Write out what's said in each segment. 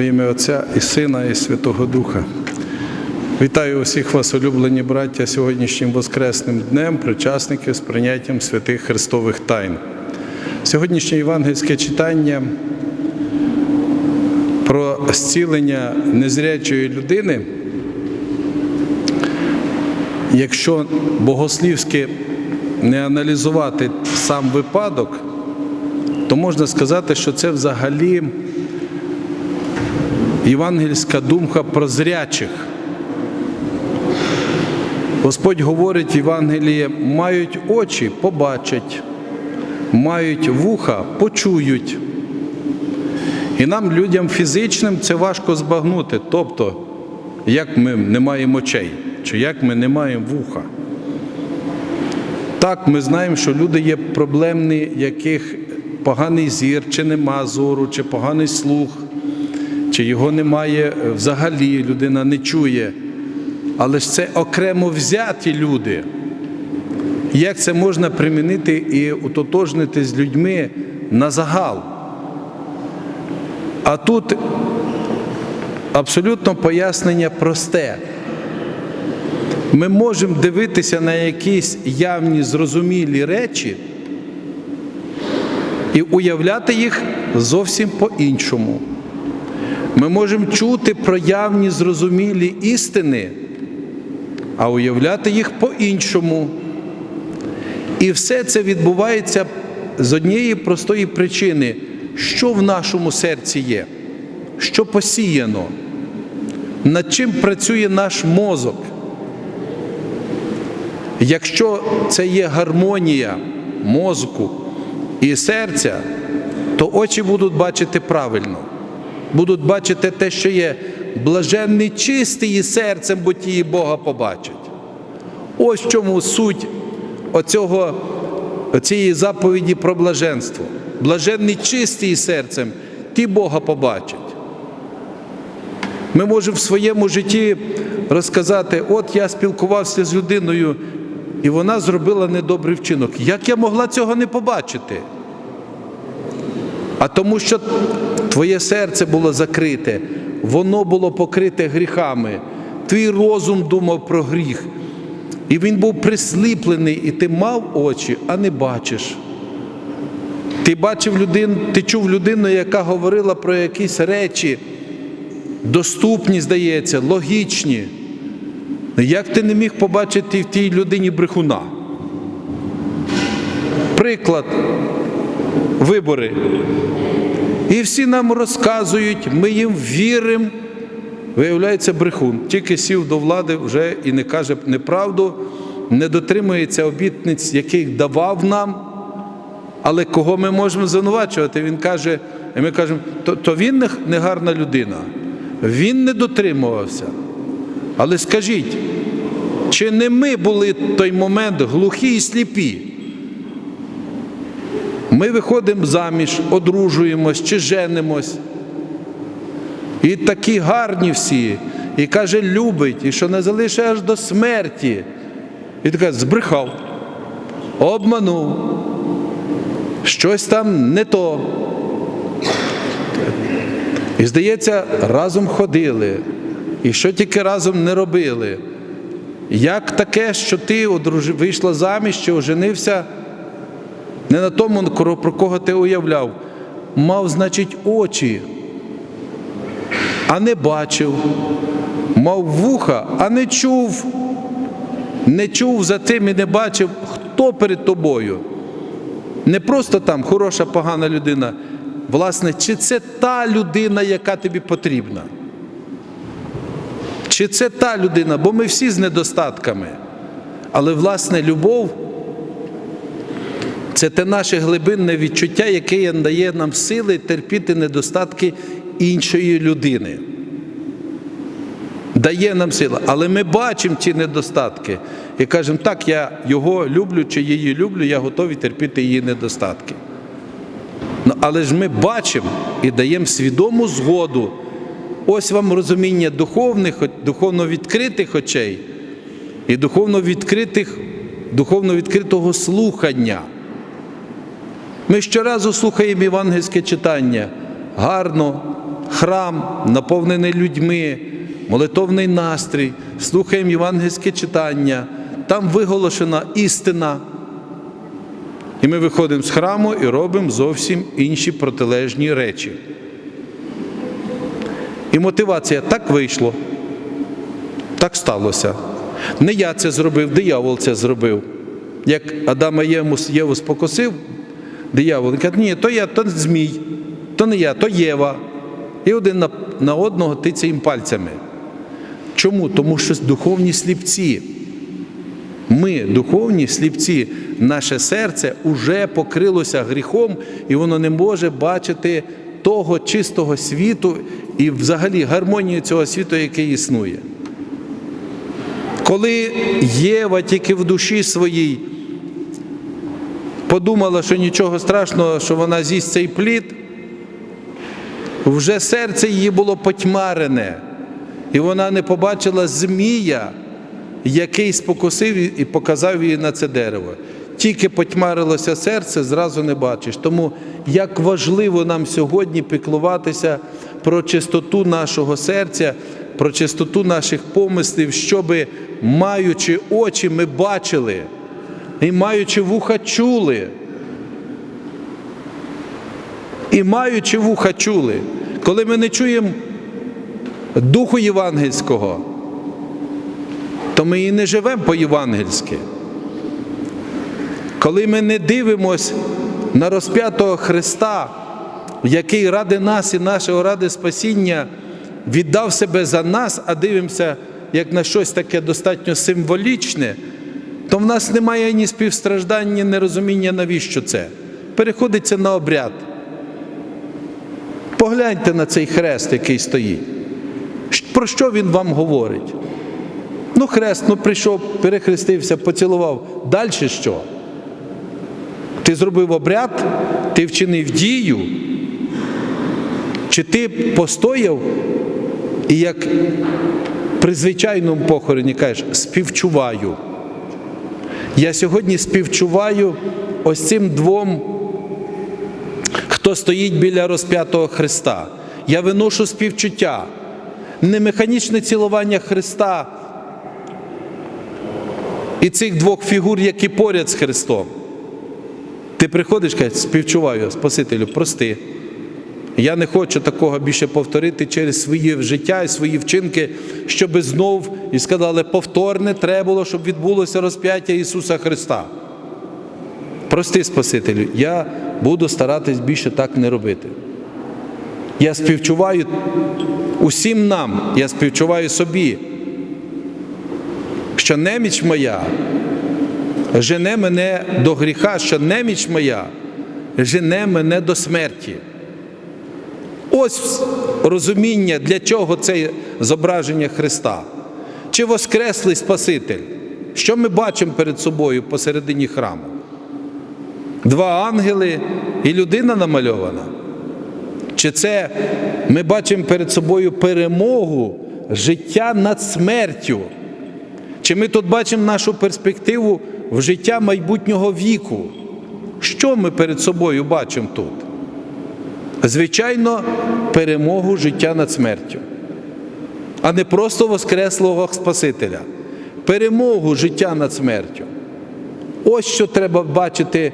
Во ім'я Отця і Сина, і Святого Духа. Вітаю усіх вас, улюблені браття, сьогоднішнім Воскресним днем, причасників з прийняттям святих Христових тайн. Сьогоднішнє євангельське читання про зцілення незрячої людини, якщо богослівськи не аналізувати сам випадок, то можна сказати, що це взагалі євангельська думка про зрячих. Господь говорить в Євангелії, мають очі, побачать, мають вуха, почують. І нам, людям фізичним, це важко збагнути. Тобто, як ми не маємо очей, чи як ми не маємо вуха. Так, ми знаємо, що люди є проблемні, яких поганий зір, чи нема зору, чи поганий слух, чи його немає взагалі, людина не чує. Але ж це окремо взяті люди. Як це можна примінити і утотожнити з людьми на загал? А тут абсолютно пояснення просте. Ми можемо дивитися на якісь явні зрозумілі речі і уявляти їх зовсім по-іншому. Ми можемо чути про явні зрозумілі істини, а уявляти їх по-іншому. І все це відбувається з однієї простої причини, що в нашому серці є, що посіяно, над чим працює наш мозок. Якщо це є гармонія мозку і серця, то очі будуть бачити правильно, будуть бачити те, що є блаженний чистий серцем, бо ті Бога побачать. Ось чому суть оцього, цієї заповіді про блаженство. Блаженний чистий серцем, ті Бога побачать. Ми можемо в своєму житті розказати: от я спілкувався з людиною, і вона зробила недобрий вчинок. Як я могла цього не побачити? А тому, що твоє серце було закрите, воно було покрите гріхами, твій розум думав про гріх. І він був присліплений, і ти мав очі, а не бачиш. Ти бачив людину, ти чув людину, яка говорила про якісь речі, доступні, здається, логічні. Як ти не міг побачити в тій людині брехуна? Приклад, вибори. І всі нам розказують, ми їм віримо. Виявляється, брехун. Тільки сів до влади вже і не каже неправду, не дотримується обітниць, яких давав нам. Але кого ми можемо звинувачувати? Він каже, і ми кажемо, то, то він не гарна людина, він не дотримувався. Але скажіть, чи не ми були в той момент глухі і сліпі? Ми виходимо заміж, одружуємось чи женимось. І такі гарні всі, і каже, любить, і що не залишить аж до смерті. І така збрехав, обманув, щось там не то. І здається, разом ходили, і що тільки разом не робили. Як таке, що ти вийшла заміж чи оженився, не на тому, про кого ти уявляв, мав, значить, очі а не бачив, мав вуха, а не чув, не чув за тим і не бачив, хто перед тобою. Не просто там хороша, погана людина. Власне, чи це та людина, яка тобі потрібна? Чи це та людина, бо ми всі з недостатками. Але, власне, любов це те наше глибинне відчуття, яке дає нам сили терпіти недостатки іншої людини. Дає нам сила. Але ми бачимо ці недостатки і кажемо, так, я його люблю чи її люблю, я готовий терпіти її недостатки. Ну, Але ж ми бачимо і даємо свідому згоду. Ось вам розуміння духовних, духовно відкритих очей і духовно відкритих, духовно відкритого слухання. Ми щоразу слухаємо євангельське читання гарно, храм, наповнений людьми, молитовний настрій, слухаємо євангельське читання, там виголошена істина. І ми виходимо з храму і робимо зовсім інші протилежні речі. І мотивація так вийшло, так сталося. Не я це зробив, диявол це зробив. Як Адама Єву, спокусив, диявол, він каже, ні, то я, то Змій, то не я, то Єва. І один на, на одного тиця їм пальцями. Чому? Тому що духовні сліпці. Ми, духовні сліпці, наше серце уже покрилося гріхом, і воно не може бачити того чистого світу і взагалі гармонію цього світу, який існує. Коли Єва тільки в душі своїй подумала, що нічого страшного, що вона з'їсть цей плід, вже серце її було потьмарене, і вона не побачила змія, який спокусив і показав її на це дерево. Тільки потьмарилося серце, зразу не бачиш. Тому як важливо нам сьогодні піклуватися про чистоту нашого серця, про чистоту наших помислів, щоби, маючи очі, ми бачили, і маючи вуха чули. І маючи вуха чули, коли ми не чуємо Духу Євангельського, то ми і не живемо по-євангельськи. Коли ми не дивимось на розп'ятого Христа, який ради нас і нашого ради спасіння віддав себе за нас, а дивимося як на щось таке достатньо символічне, то в нас немає ні співстраждань, ні нерозуміння, навіщо це. Переходиться на обряд. Погляньте на цей хрест, який стоїть. Про що він вам говорить? Ну, хрест, ну прийшов, перехрестився, поцілував. Далі що? Ти зробив обряд, ти вчинив дію, чи ти постояв і як при звичайному похороні кажеш, співчуваю. Я сьогодні співчуваю ось цим двом, хто стоїть біля розп'ятого Христа. Я виношу співчуття, не механічне цілування Христа і цих двох фігур, які поряд з Христом. Ти приходиш, кажеш, співчуваю, Спасителю, прости. Я не хочу такого більше повторити через своє життя і свої вчинки, щоб знов і сказали, повторне треба було, щоб відбулося розп'яття Ісуса Христа. Прости, Спасителю, я буду старатись більше так не робити. Я співчуваю усім нам, я співчуваю собі, що неміч моя жене мене до гріха, що неміч моя жене мене до смерті. Ось розуміння, для чого це зображення Христа. Чи Воскреслий Спаситель? Що ми бачимо перед собою посередині храму? Два ангели і людина намальована. Чи це ми бачимо перед собою перемогу життя над смертю? Чи ми тут бачимо нашу перспективу в життя майбутнього віку? Що ми перед собою бачимо тут? Звичайно, перемогу життя над смертю, а не просто Воскреслого Спасителя. Перемогу життя над смертю. Ось що треба бачити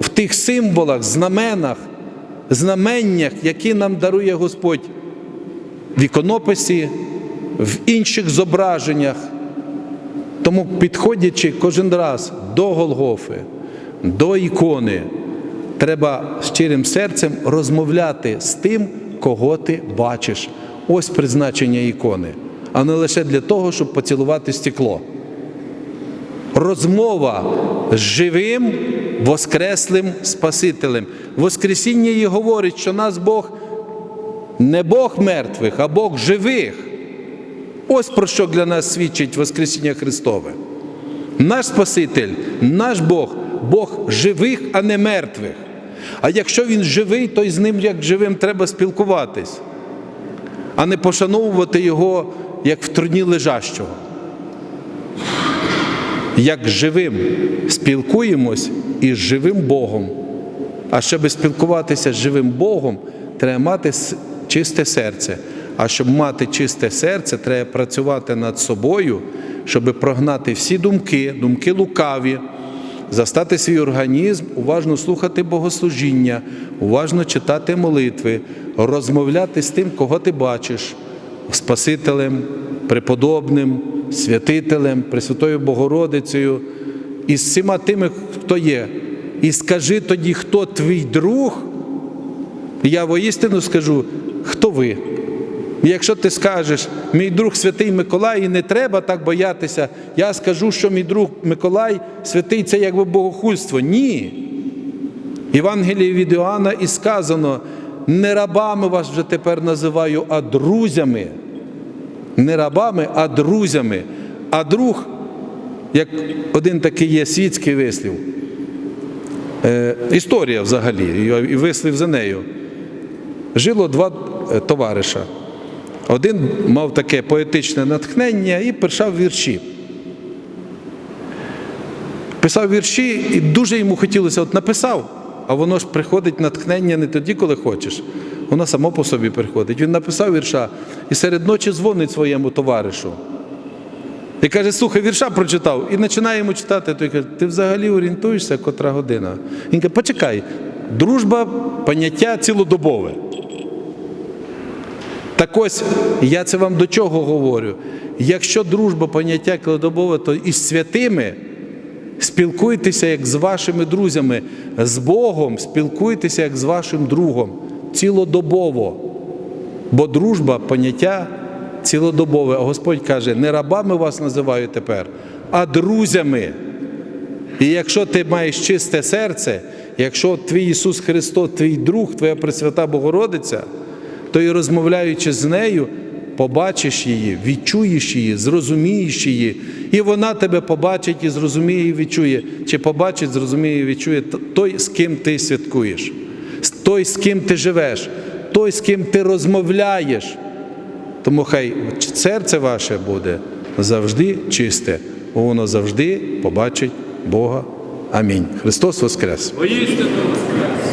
в тих символах, знаменах, знаменнях, які нам дарує Господь в іконописі, в інших зображеннях. Тому, підходячи кожен раз до Голгофи, до ікони, треба щирим серцем розмовляти з тим, кого ти бачиш. Ось призначення ікони, а не лише для того, щоб поцілувати стекло. Розмова з живим, воскреслим Спасителем. Воскресіння її говорить, що нас Бог не Бог мертвих, а Бог живих. Ось про що для нас свідчить Воскресіння Христове. Наш Спаситель, наш Бог, Бог живих, а не мертвих. А якщо Він живий, то й з ним, як живим, треба спілкуватись, а не пошановувати Його як в труні лежащого. Як живим спілкуємось із живим Богом. А щоб спілкуватися з живим Богом, треба мати чисте серце. А щоб мати чисте серце, треба працювати над собою, щоб прогнати всі думки, думки лукаві, застати свій організм, уважно слухати богослужіння, уважно читати молитви, розмовляти з тим, кого ти бачиш, Спасителем, преподобним, святителем, Пресвятою Богородицею і з всіма тими, хто є. І скажи тоді, хто твій друг, я воістину скажу, хто ви. І Якщо ти скажеш, мій друг святий Миколай, і не треба так боятися, я скажу, що мій друг Миколай святий це якби богохульство. Ні. Євангелії від Іоанна і сказано, не рабами вас вже тепер називаю, а друзями. Не рабами, а друзями. А друг, як один такий є світський вислів, е, історія взагалі, і- вислів за нею. Жило два товариша. Один мав таке поетичне натхнення і писав вірші. Писав вірші, і дуже йому хотілося, от написав, а воно ж приходить натхнення не тоді, коли хочеш. Воно само по собі приходить. Він написав вірша і серед ночі дзвонить своєму товаришу. І каже, слухай, вірша прочитав. І починає йому читати. Той каже, ти взагалі орієнтуєшся, котра година. Він каже, почекай, дружба поняття цілодобове. Так ось я це вам до чого говорю. Якщо дружба поняття цілодобове, то із святими спілкуйтеся як з вашими друзями, з Богом спілкуйтеся як з вашим другом цілодобово. Бо дружба поняття цілодобове. А Господь каже, не рабами вас називаю тепер, а друзями. І якщо ти маєш чисте серце, якщо твій Ісус Христос, твій друг, твоя Пресвята Богородиця, то і розмовляючи з нею, побачиш її, відчуєш її, зрозумієш її, і вона тебе побачить і зрозуміє і відчує, чи побачить, зрозуміє і відчує той, з ким ти святкуєш, той, з ким ти живеш, той, з ким ти розмовляєш. Тому хай серце ваше буде завжди чисте, бо воно завжди побачить Бога. Амінь. Христос Воскрес! Воістину воскрес!